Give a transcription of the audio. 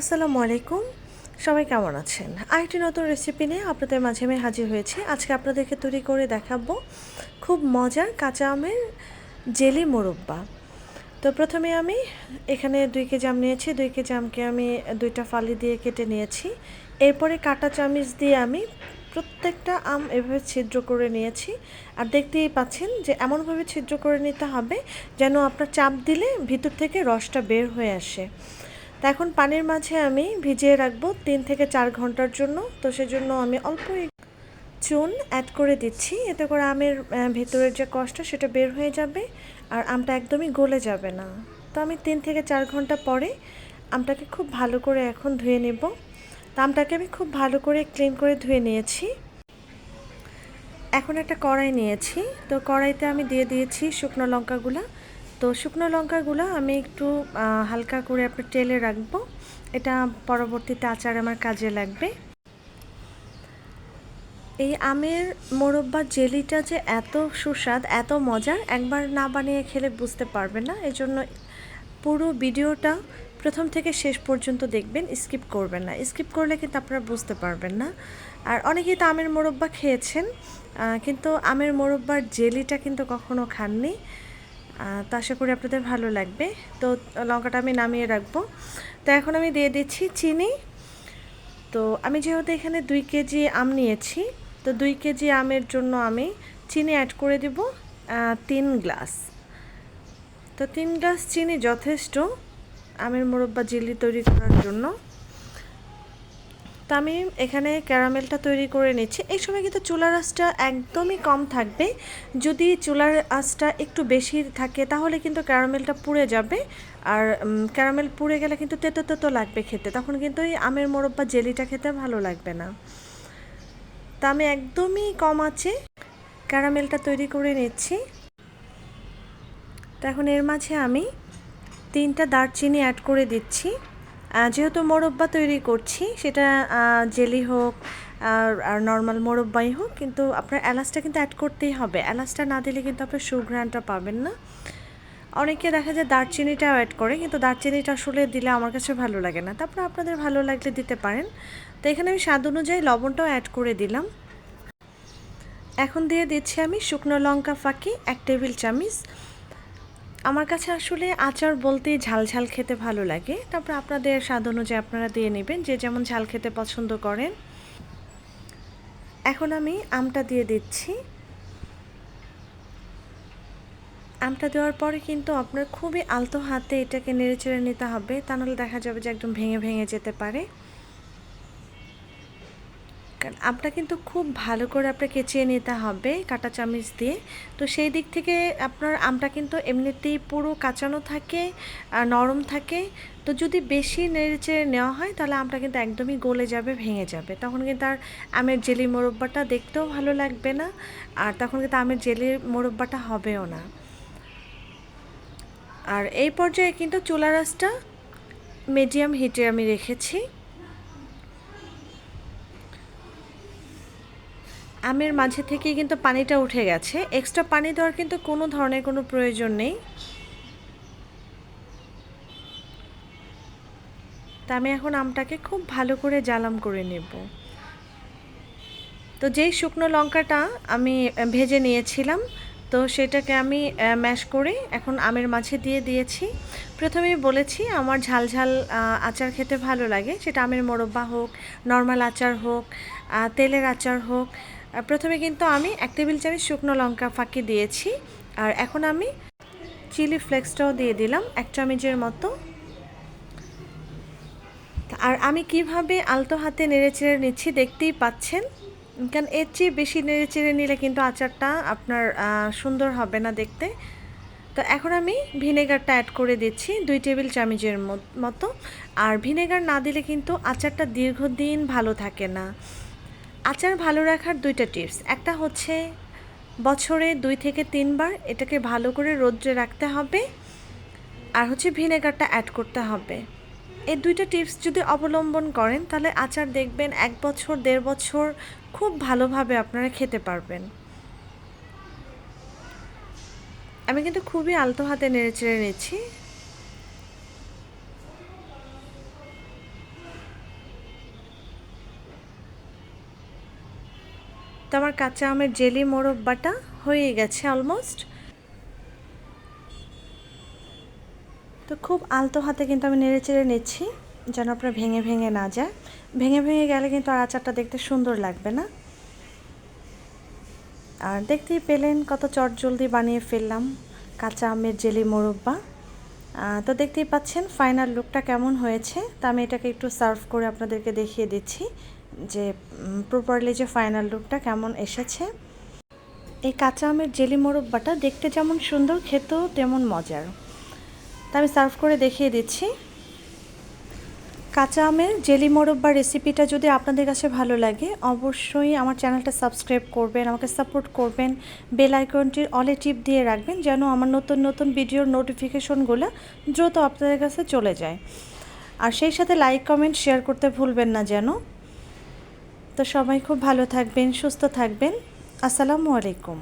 আসসালামু আলাইকুম। সবাই কেমন আছেন? আরেকটি নতুন রেসিপি নিয়ে আপনাদের মাঝে আমি হাজির হয়েছি। আজকে আপনাদেরকে তৈরি করে দেখাবো খুব মজার কাঁচা আমের জেলি মোরব্বা। তো প্রথমে আমি এখানে দুই কেজি আম নিয়েছি। দুই কেজি আমকে আমি দুইটা ফালি দিয়ে কেটে নিয়েছি। এরপরে কাটা চামিচ দিয়ে আমি প্রত্যেকটা আম এভাবে ছিদ্র করে নিয়েছি। আর দেখতেই পাচ্ছেন যে এমনভাবে ছিদ্র করে নিতে হবে যেন আপনার চাপ দিলে ভিতর থেকে রসটা বের হয়ে আসে। তা এখন পানির মাঝে আমি ভিজিয়ে রাখব তিন থেকে চার ঘণ্টার জন্য। তো সেজন্য আমি অল্প চুন অ্যাড করে দিচ্ছি। এতে করে আমের ভেতরের যে কষ্ট সেটা বের হয়ে যাবে আর আমটা একদমই গলে যাবে না। তো আমি তিন থেকে চার ঘণ্টা পরে আমটাকে খুব ভালো করে এখন ধুয়ে নেব। তো আমটাকে আমি খুব ভালো করে ক্লিন করে ধুয়ে নিয়েছি। এখন একটা কড়াই নিয়েছি। তো কড়াইতে আমি দিয়ে দিয়েছি শুকনো লঙ্কাগুলো। তো শুকনো লঙ্কাগুলো আমি একটু হালকা করে আপনার তেলে রাখব। এটা পরবর্তীতে আচার আমার কাজে লাগবে। এই আমের মোরব্বা জেলিটা যে এত সুস্বাদ, এত মজার, একবার না বানিয়ে খেলে বুঝতে পারবেন না। এই জন্য পুরো ভিডিওটা প্রথম থেকে শেষ পর্যন্ত দেখবেন, স্কিপ করবেন না। স্কিপ করলে কিন্তু আপনারা বুঝতে পারবেন না। আর অনেকেই তো আমের মোরব্বা খেয়েছেন কিন্তু আমের মোরব্বার জেলিটা কিন্তু কখনো খাননি। তো আশা করি আপনাদের ভালো লাগবে। তো, লঙ্কাটা আমি নামিয়ে রাখব। তো এখন আমি দিয়ে দিচ্ছি চিনি। তো, আমি যেহেতু এখানে দুই কেজি আম নিয়েছি, তো দুই কেজি আমের জন্য আমি চিনি অ্যাড করে দিব তিন গ্লাস। তো তিন গ্লাস চিনি যথেষ্ট আমের মোরব্বা জিলি তৈরি করার জন্য। তো আমি এখানে ক্যারামেলটা তৈরি করে নিচ্ছি। এই সময় কিন্তু চুলার আঁচটা একদমই কম থাকবে। যদি চুলার আঁচটা একটু বেশি থাকে, তাহলে কিন্তু ক্যারামেলটা পুড়ে যাবে। আর ক্যারামেল পুড়ে গেলে কিন্তু তেতো তেতো লাগবে খেতে। তখন কিন্তু এই আমের মোরব্বা জেলিটা খেতে ভালো লাগবে না। তা আমি একদমই কম আছে। ক্যারামেলটা তৈরি করে নিচ্ছি। তো এখন এর মাঝে আমি তিনটা দারচিনি অ্যাড করে দিচ্ছি। যেহেতু মোরব্বা তৈরি করছি, সেটা জেলি হোক আর নর্মাল মোরব্বাই হোক, কিন্তু আপনার এলাচটা কিন্তু অ্যাড করতেই হবে। এলাচটা না দিলে কিন্তু আপনার সুঘ্রাণটা পাবেন না। অনেকে দেখা যায় দারচিনিটাও অ্যাড করে, কিন্তু দারচিনিটা আসলে দিলে আমার কাছে ভালো লাগে না। তারপর আপনাদের ভালো লাগলে দিতে পারেন। তো এখানে আমি স্বাদ অনুযায়ী লবণটাও অ্যাড করে দিলাম। এখন দিয়ে দিচ্ছি আমি শুকনো লঙ্কা ফাঁকি, এক টেবিল চামিচ। আমার কাছে আসলে আচার বলতে ঝাল ঝাল খেতে ভালো লাগে। তারপর আপনাদের স্বাদ অনুযায়ী আপনারা দিয়ে নেবেন, যে যেমন ঝাল খেতে পছন্দ করেন। এখন আমি আমটা দিয়ে দিচ্ছি। আমটা দেওয়ার পরে কিন্তু আপনার খুবই আলতো হাতে এটাকে নেড়ে চেড়ে নিতে হবে, তা নাহলে দেখা যাবে যে একদম ভেঙে ভেঙে যেতে পারে। কারণ আমটা কিন্তু খুব ভালো করে আপনার কেচিয়ে নিতে হবে কাটা চামিচ দিয়ে। তো সেই দিক থেকে আপনার আমটা কিন্তু এমনিতেই পুরো কাঁচানো থাকে নরম থাকে। তো যদি বেশি নেড়েচেড়ে নেওয়া হয়, তাহলে আমটা কিন্তু একদমই গলে যাবে, ভেঙে যাবে। তখন কিন্তু আর আমের জেলি মোরব্বাটা দেখতেও ভালো লাগবে না, আর তখন কিন্তু আমের জেলির মোরব্বাটা হবেও না। আর এই পর্যায়ে কিন্তু চুলা রাসটা মিডিয়াম হিটে আমি রেখেছি। আমের মাঝে থেকে কিন্তু পানিটা উঠে গেছে। এক্সট্রা পানি দেওয়ার কিন্তু কোনো ধরনের কোনো প্রয়োজন নেই। তা আমি এখন আমটাকে খুব ভালো করে জ্বালাম করে নেব। তো যেই শুকনো লঙ্কাটা আমি ভেজে নিয়েছিলাম, তো সেটাকে আমি ম্যাশ করে এখন আমের মাঝে দিয়ে দিয়েছি। প্রথমেই বলেছি আমার ঝাল ঝাল আচার খেতে ভালো লাগে। সেটা আমের মোরব্বা হোক নর্মাল আচার হোক তেলের আচার হোক প্রথমে কিন্তু আমি এক টেবিল চামচ শুকনো লঙ্কা ফাঁকি দিয়েছি, আর এখন আমি চিলি ফ্লেক্সটাও দিয়ে দিলাম এক চামচের মতো। আর আমি কীভাবে আলতো হাতে নেড়ে চেড়ে নিচ্ছি দেখতেই পাচ্ছেন, কারণ এর চেয়ে বেশি নেড়ে চেড়ে নিলে কিন্তু আচারটা আপনার সুন্দর হবে না দেখতে। তো এখন আমি ভিনেগারটা অ্যাড করে দিচ্ছি দুই টেবিল চামচের মতো। আর ভিনেগার না দিলে কিন্তু আচারটা দীর্ঘদিন ভালো থাকে না। আচার ভালো রাখার দুইটা টিপস। একটা হচ্ছে বছরে দুই থেকে তিনবার এটাকে ভালো করে রোদ্রে রাখতে হবে। আর হচ্ছে ভিনেগারটা অ্যাড করতে হবে। এই দুইটা টিপস যদি অবলম্বন করেন, তাহলে আচার দেখবেন এক বছর, দেড় বছর খুব ভালোভাবে আপনারা খেতে পারবেন। আমি কিন্তু খুবই আলতো হাতে নেড়ে চেড়ে নিচ্ছি। তো আমার কাঁচা আমের জেলি মোরব্বাটা হয়ে গেছে অলমোস্ট তো খুব আলতো হাতে কিন্তু আমি নেড়ে চেড়ে নিচ্ছি, যেন আপনার ভেঙে ভেঙে না যায়। ভেঙে ভেঙে গেলে কিন্তু আর আচারটা দেখতে সুন্দর লাগবে না। আর দেখতেই পেলেন কত চটজলদি বানিয়ে ফেললাম কাঁচা আমের জেলি মোরব্বা তো দেখতেই পাচ্ছেন ফাইনাল লুকটা কেমন হয়েছে। তা আমি এটাকে একটু সার্ভ করে আপনাদেরকে দেখিয়ে দিচ্ছি। যে প্রপারলি যে ফাইনাল লুকটা কেমন এসেছে, এই কাঁচা আমের জেলি মোরব্বাটা দেখতে যেমন সুন্দর, খেতেও তেমন মজার। তা আমি সার্ভ করে দেখিয়ে দিচ্ছি। কাঁচা আমের জেলি মোরব্বা রেসিপিটা যদি আপনাদের কাছে ভালো লাগে, অবশ্যই আমার চ্যানেলটা সাবস্ক্রাইব করবেন, আমাকে সাপোর্ট করবেন বেল আইকনটির অলে টিপ দিয়ে রাখবেন, যেন আমার নতুন নতুন ভিডিওর নোটিফিকেশনগুলো দ্রুত আপনাদের কাছে চলে যায়। আর সেই সাথে লাইক কমেন্ট শেয়ার করতে ভুলবেন না যেন। তো সবাই খুব ভালো থাকবেন সুস্থ থাকবেন। আসসালামু আলাইকুম।